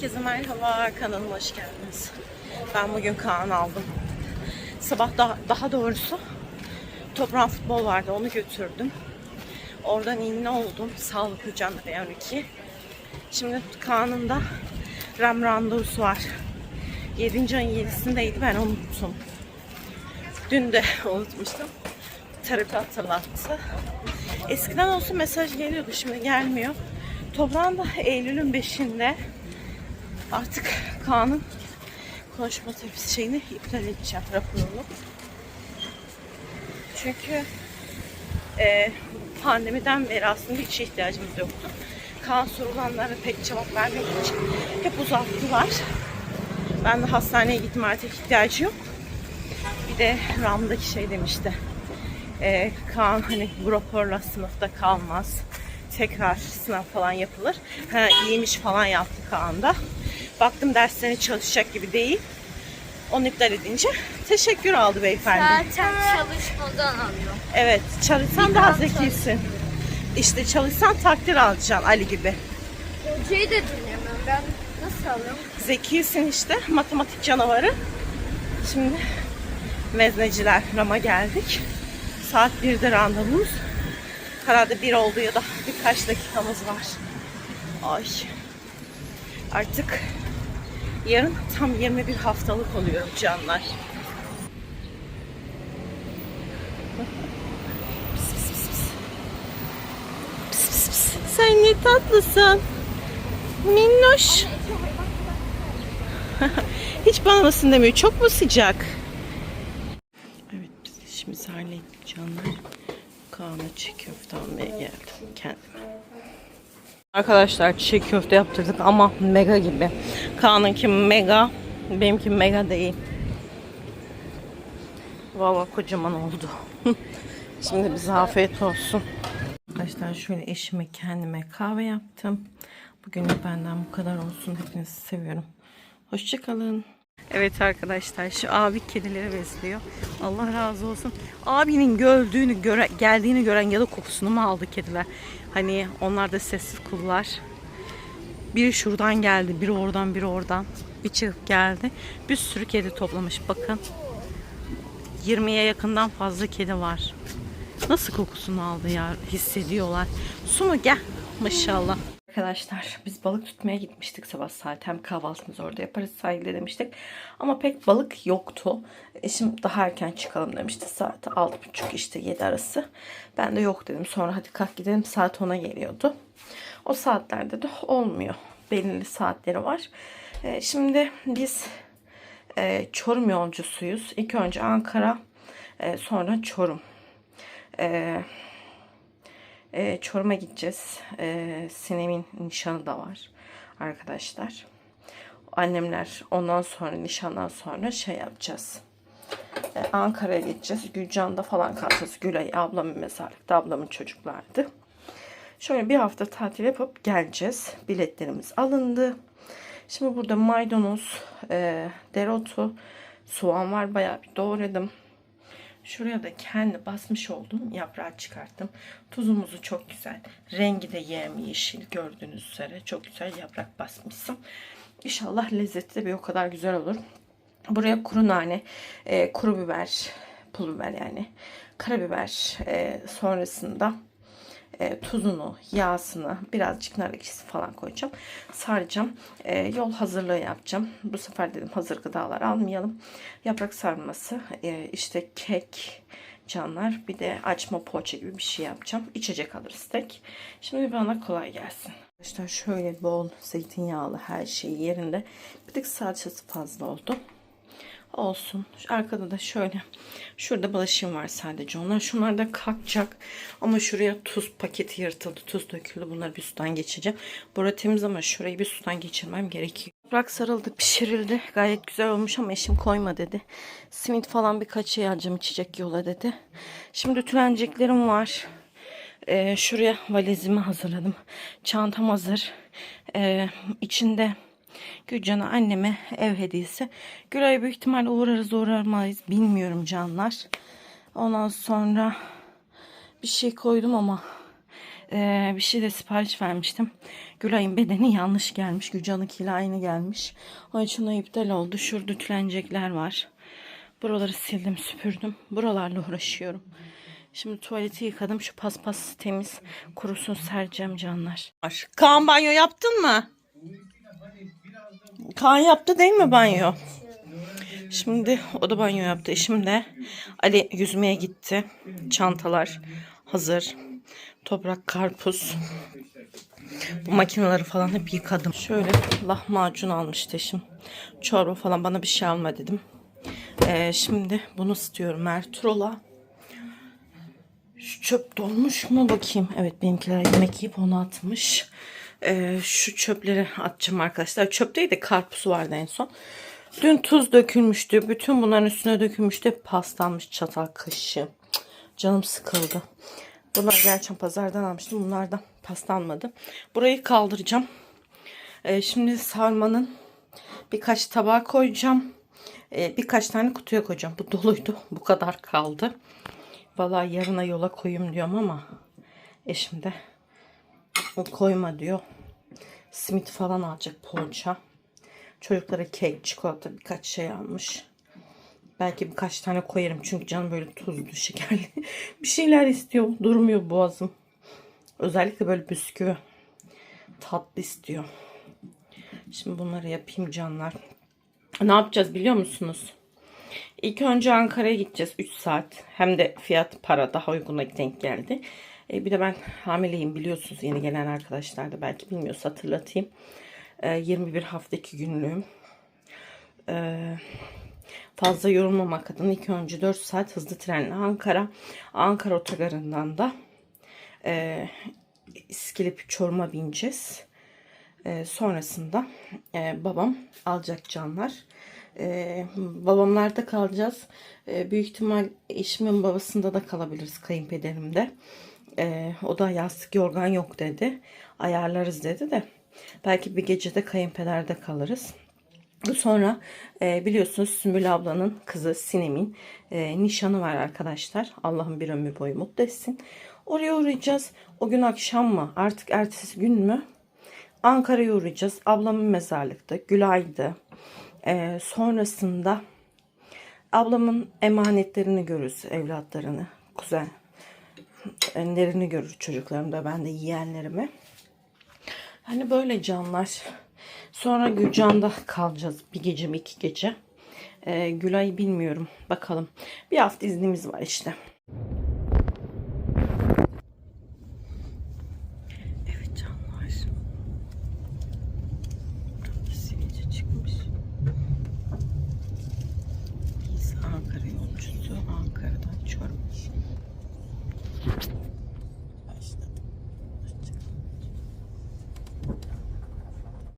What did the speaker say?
Herkese merhaba, kanalıma hoş geldiniz. Ben bugün Kaan aldım. Sabah daha, daha doğrusu toprağın futbol vardı, onu götürdüm. Oradan iğne oldum, sağlıklı canlı B12. Şimdi Kaan'ın da randevusu var. 7. ayın 7'sindeydi, ben unuttum. Dün de unutmuştum. Terapi hatırlattı. Eskiden olsa mesaj geliyordu, şimdi gelmiyor. Toprağın da Eylül'ün 5'inde artık Kaan'ın konuşma terapisi şeyini iptal edeceğim raporunu. Çünkü e, pandemiden beri aslında hiç ihtiyacımız yoktu. Kaan sorulanlara pek cevap vermek için hep uzattılar. Ben de hastaneye gittim artık ihtiyacı yok. Bir de Ram'daki şey demişti. E, Kaan hani bu raporla sınıfta kalmaz. Tekrar sınav falan yapılır. Ha, iyiymiş falan yaptı Kaan da. Baktım derslerine çalışacak gibi değil. Onu iptal edince teşekkür aldı beyefendi. Zaten çalışmadan alıyor. Evet, çalışsan daha zekisin. İşte çalışsan takdir alacaksın Ali gibi. Hocayı da dinlemem. Ben nasıl alıyorum? Zekisin işte, matematik canavarı. Şimdi mezneciler Ram'a geldik. Saat 1'de randevumuz. Herhalde bir oldu ya da birkaç dakikamız var. Ay. Artık yarın tam 21 haftalık oluyorum canlar. Sen ne tatlısın. Minnoş. Hiç bana mısın demiyor. Çok mu sıcak? Evet biz işimizi hallettik canlar. Kaan'a çiğ köfte almaya geldim kendime. Arkadaşlar çiğ köfte yaptırdık ama mega gibi. Kaan'ınki mega, benimki mega değil. Valla kocaman oldu. Şimdi bize afiyet olsun. Arkadaşlar şöyle eşime kendime kahve yaptım. Bugünlük benden bu kadar olsun. Hepinizi seviyorum. Hoşçakalın. Evet arkadaşlar şu abi kedileri besliyor. Allah razı olsun. Abinin gördüğünü göre, geldiğini gören ya da kokusunu mu aldı kediler? Hani onlar da sessiz kullar. Biri şuradan geldi, biri oradan, biri oradan. Bir çıkıp geldi. Bir sürü kedi toplamış bakın. 20'ye yakından fazla kedi var. Nasıl kokusunu aldı ya hissediyorlar. Su mu gel maşallah. Arkadaşlar biz balık tutmaya gitmiştik sabah saat. Hem kahvaltımızı orada yaparız sahilde demiştik. Ama pek balık yoktu. Eşim daha erken çıkalım demişti. Saat 6.30 işte 7 arası. Ben de yok dedim. Sonra hadi kalk gidelim saat 10'a geliyordu. O saatlerde de olmuyor. Belirli saatleri var. Ee, şimdi biz e, Çorum yolcusuyuz. İlk önce Ankara e, sonra Çorum. Eee e, Çorum'a gideceğiz. E, Sinem'in nişanı da var arkadaşlar. Annemler ondan sonra nişandan sonra şey yapacağız. E, Ankara'ya gideceğiz. Gülcan'da falan kalacağız. Gülay ablamın mezarlıkta ablamın çocuklardı. Şöyle bir hafta tatil yapıp geleceğiz. Biletlerimiz alındı. Şimdi burada maydanoz, e, dereotu, soğan var. Bayağı bir doğradım. Şuraya da kendi basmış olduğum yaprağı çıkarttım. Tuzumuzu çok güzel. Rengi de yem yeşil gördüğünüz üzere. Çok güzel yaprak basmışsın. İnşallah lezzeti de bir o kadar güzel olur. Buraya kuru nane, e, kuru biber, pul biber yani. Karabiber e, sonrasında e, tuzunu, yağsını, birazcık nar ekşisi falan koyacağım. Saracağım. E, yol hazırlığı yapacağım. Bu sefer dedim hazır gıdalar almayalım. Yaprak sarması, e, işte kek, canlar. Bir de açma poğaça gibi bir şey yapacağım. İçecek alırız tek. Şimdi bana kolay gelsin. Arkadaşlar şöyle bol zeytinyağlı her şey yerinde. Bir tık salçası fazla oldu olsun. Şu arkada da şöyle şurada bulaşığım var sadece onlar. Şunlar da kalkacak. Ama şuraya tuz paketi yırtıldı. Tuz döküldü. Bunları bir sudan geçeceğim. Bura temiz ama şurayı bir sudan geçirmem gerekiyor. Toprak sarıldı, pişirildi. Gayet güzel olmuş ama eşim koyma dedi. Simit falan birkaç şey alacağım içecek yola dedi. Şimdi ütüleneceklerim var. Ee, şuraya valizimi hazırladım. Çantam hazır. Ee, içinde Gülcan'a anneme ev hediyesi. Gülay büyük ihtimal uğrarız uğramayız bilmiyorum canlar. Ondan sonra bir şey koydum ama e, bir şey de sipariş vermiştim. Gülay'ın bedeni yanlış gelmiş. Gülcan'ınkiyle aynı gelmiş. Onun için o iptal oldu. Şurada ütülenecekler var. Buraları sildim süpürdüm. Buralarla uğraşıyorum. Şimdi tuvaleti yıkadım. Şu paspas temiz kurusun sereceğim canlar. Kaan banyo yaptın mı? Kaan yaptı değil mi banyo? Şimdi o da banyo yaptı. Şimdi Ali yüzmeye gitti. Çantalar hazır. Toprak karpuz. Bu makineleri falan hep yıkadım. Şöyle lahmacun almıştı eşim. Çorba falan bana bir şey alma dedim. Ee, şimdi bunu istiyorum Ertuğrul'a. Şu çöp dolmuş mu bakayım. Evet benimkiler yemek yiyip onu atmış. Ee, şu çöpleri atacağım arkadaşlar. Çöp değil de karpuz vardı en son. Dün tuz dökülmüştü. Bütün bunların üstüne dökülmüştü. Paslanmış çatal kaşığı. Canım sıkıldı. Bunlar gerçekten pazardan almıştım. Bunlar da paslanmadı. Burayı kaldıracağım. Ee, şimdi sarmanın birkaç tabağa koyacağım. Ee, birkaç tane kutuya koyacağım. Bu doluydu. Bu kadar kaldı. Vallahi yarına yola koyayım diyorum ama eşim de o koyma diyor. Simit falan alacak poğaça. Çocuklara kek, çikolata birkaç şey almış. Belki birkaç tane koyarım çünkü canım böyle tuzlu, şekerli bir şeyler istiyor. Durmuyor boğazım. Özellikle böyle bisküvi tatlı istiyor. Şimdi bunları yapayım canlar. Ne yapacağız biliyor musunuz? İlk önce Ankara'ya gideceğiz 3 saat. Hem de fiyat para daha uyguna denk geldi. E, bir de ben hamileyim biliyorsunuz yeni gelen arkadaşlar da belki bilmiyorsa hatırlatayım. E, 21 hafta 2 günlüğüm. E, fazla yorulmamak adına ilk önce 4 saat hızlı trenle Ankara. Ankara otogarından da e, İskilip Çorum'a bineceğiz. E, sonrasında e, babam alacak canlar. E, babamlarda kalacağız. E, büyük ihtimal eşimin babasında da kalabiliriz kayınpederimde. E, o da yastık yorgan yok dedi. Ayarlarız dedi de. Belki bir gecede kayınpederde kalırız. Sonra e, biliyorsunuz Sümbül ablanın kızı Sinem'in e, nişanı var arkadaşlar. Allah'ın bir ömür boyu mutlu etsin. Oraya uğrayacağız. O gün akşam mı artık ertesi gün mü Ankara'ya uğrayacağız. Ablamın mezarlıkta. Gülay'dı. E, sonrasında ablamın emanetlerini görürüz. Evlatlarını. Kuzenlerini görür çocuklarım da ben de yeğenlerimi. Hani böyle canlar. Sonra Gülcan'da kalacağız. Bir gece mi iki gece. Ee, Gülay bilmiyorum. Bakalım. Bir hafta iznimiz var işte.